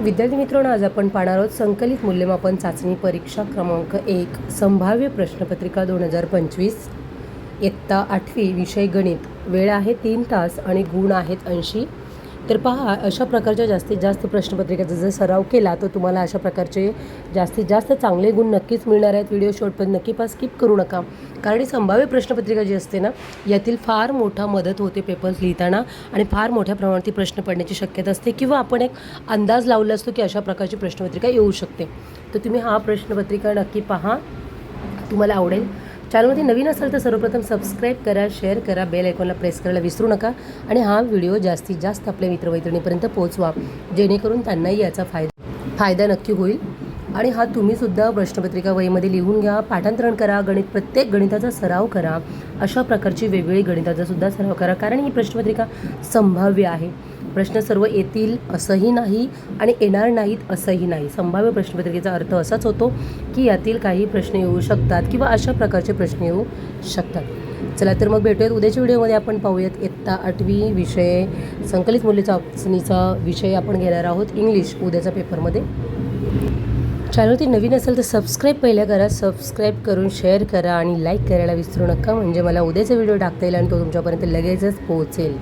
विद्यार्थी मित्रांनो आज आपण पाहणार आहोत संकलित मूल्यमापन चाचणी परीक्षा क्रमांक एक संभाव्य प्रश्नपत्रिका दोन हजार पंचवीस. इयत्ता आठवी विषय गणित. वेळ आहे तीन तास आणि गुण आहेत ऐंशी. तर पहा अशा प्रकारच्या जास्तीत जास्त प्रश्नपत्रिकेचा जर सराव केला तर तुम्हाला अशा प्रकारचे जास्तीत जास्त चांगले गुण नक्कीच मिळणार आहेत. व्हिडिओ शॉर्टपर्यंत नक्की पा स्किप करू नका. कारण ही संभाव्य प्रश्नपत्रिका जी असते ना यातील फार मोठा मदत होते पेपर्स लिहिताना आणि फार मोठ्या प्रमाणात ती प्रश्न पडण्याची शक्यता असते किंवा आपण एक अंदाज लावला असतो की अशा प्रकारची प्रश्नपत्रिका येऊ शकते. तर तुम्ही हा प्रश्नपत्रिका नक्की पहा. तुम्हाला आवडेल. चॅनलमध्ये नवीन असाल तर सर्वप्रथम सबस्क्राईब करा शेअर करा बेल आयकॉनला प्रेस करायला विसरू नका. आणि हा व्हिडिओ जास्तीत जास्त आपल्या मित्रमैत्रिणीपर्यंत पोहोचवा. जेणेकरून त्यांनाही याचा फायदा फायदा नक्की होईल. आणि हा तुम्हीसुद्धा प्रश्नपत्रिका वहीमध्ये लिहून घ्या पाठांतरण करा गणित प्रत्येक गणिताचा सराव करा. अशा प्रकारची वेगवेगळी गणिताचा सुद्धा सराव करा. कारण ही प्रश्नपत्रिका संभाव्य आहे. प्रश्न सर्व येतील असंही नाही आणि येणार नाहीत असंही नाही. संभाव्य प्रश्नपत्रिकेचा अर्थ असाच होतो की यातील काही प्रश्न येऊ शकतात किंवा अशा प्रकारचे प्रश्न येऊ शकतात. चला तर मग भेटूयात. उद्याच्या व्हिडिओमध्ये आपण पाहूयात इयत्ता आठवी विषय संकलित मूल्य चाचणीचा विषय आपण घेणार आहोत. इंग्लिश उद्याच्या पेपरमध्ये चॅनलवरती नवीन असेल तर सबस्क्राईब पहिल्या करा सबस्क्राईब करून शेअर करा आणि लाईक करायला विसरू नका. म्हणजे मला उद्याचा व्हिडिओ टाकता येईल आणि तो तुमच्यापर्यंत लगेचच पोहोचेल.